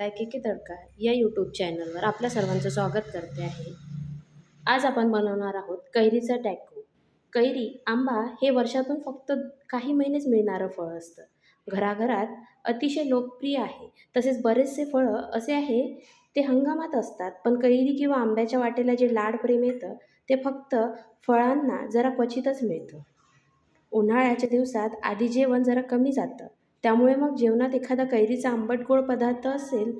की तडका या यूट्यूब चॅनलवर आपल्या सर्वांचं स्वागत करते आहे. आज आपण बनवणार आहोत कैरीचं टॅको. कैरी आंबा हे वर्षातून फक्त काही महिनेच मिळणारं फळ असतं. घराघरात अतिशय लोकप्रिय आहे. तसेच बरेचसे फळं असे आहे ते हंगामात असतात पण कैरी किंवा आंब्याच्या वाटेला जे लाड प्रेम येतं ते फक्त फळांना जरा क्वचितच मिळतं. उन्हाळ्याच्या दिवसात आधी जेवण जरा कमी जातं. त्यामुळे मग जेवणात एखादा कैरीचा आंबट गोड पदार्थ असेल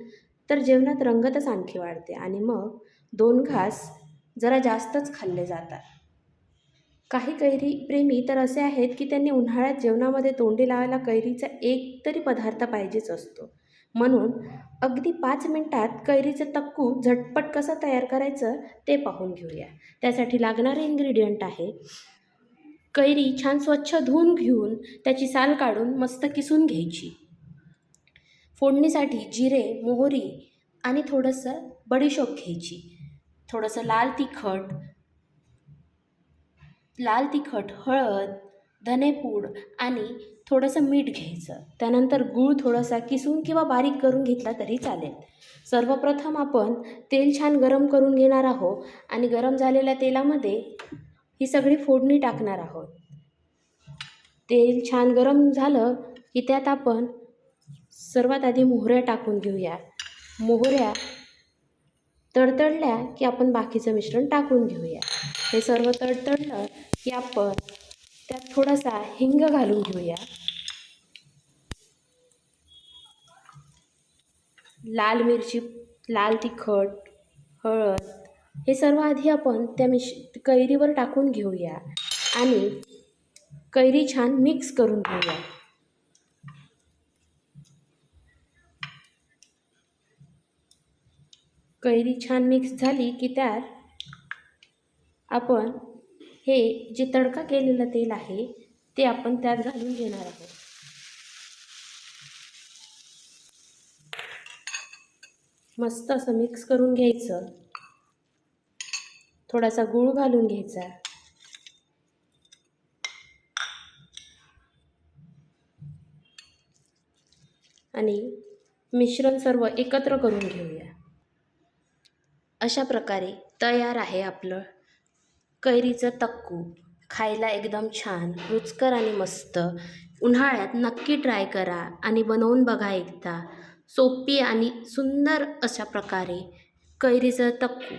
तर जेवणात रंगतच आणखी वाढते आणि मग दोन घास जरा जास्तच खाल्ले जातात. काही कैरी प्रेमी तर असे आहेत की त्यांनी उन्हाळ्यात जेवणामध्ये तोंडी लावायला कैरीचा एक तरी पदार्थ पाहिजेच असतो. म्हणून अगदी पाच मिनटात कैरीचं तक्कू झटपट कसं तयार करायचं ते पाहून घेऊया. त्यासाठी लागणारे इन्ग्रेडियंट आहे कैरी छान स्वच्छ धुवून घेऊन त्याची साल काढून मस्त किसून घ्यायची. फोडणीसाठी जिरे मोहरी आणि थोडंसं बडीशोप घ्यायची. थोडंसं लाल तिखट लाल तिखट हळद धनेपूड आणि थोडंसं मीठ घ्यायचं. त्यानंतर गूळ थोडासा किसून किंवा बारीक करून घेतला तरी चालेल. सर्वप्रथम आपण तेल छान गरम करून घेणार आहोत आणि गरम झालेल्या तेलामध्ये ही सगळी फोडणी टाकणार आहोत. तेल छान गरम झालं की त्यात आपण सर्वात आधी मोहऱ्या टाकून घेऊया. मोहऱ्या तडतडल्या की आपण बाकीचं मिश्रण टाकून घेऊया. हे सर्व तडतडलं की आपण त्यात थोडासा हिंग घालून घेऊया. लाल मिरची लाल तिखट हळद हे सर्व आधी आपण त्या मिश कैरीवर टाकून घेऊया. आणि कैरी छान मिक्स करून घेऊया. कैरी छान मिक्स झाली की त्यात आपण हे जे तडका केलेलं तेल आहे ते आपण त्यात घालून घेणार आहोत. मस्त असं मिक्स करून घ्यायचं. थोडासा गूळ घालून घ्यायचा. आणि मिश्रण सर्व एकत्र करून घेऊया. अशा प्रकारे तयार आहे आपलं कैरीचं तक्कू. खायला एकदम छान रुचकर आणि मस्त. उन्हाळ्यात नक्की ट्राय करा आणि बनवून बघा एकदा. सोपी आणि सुंदर अशा प्रकारे कैरीचं तक्कू.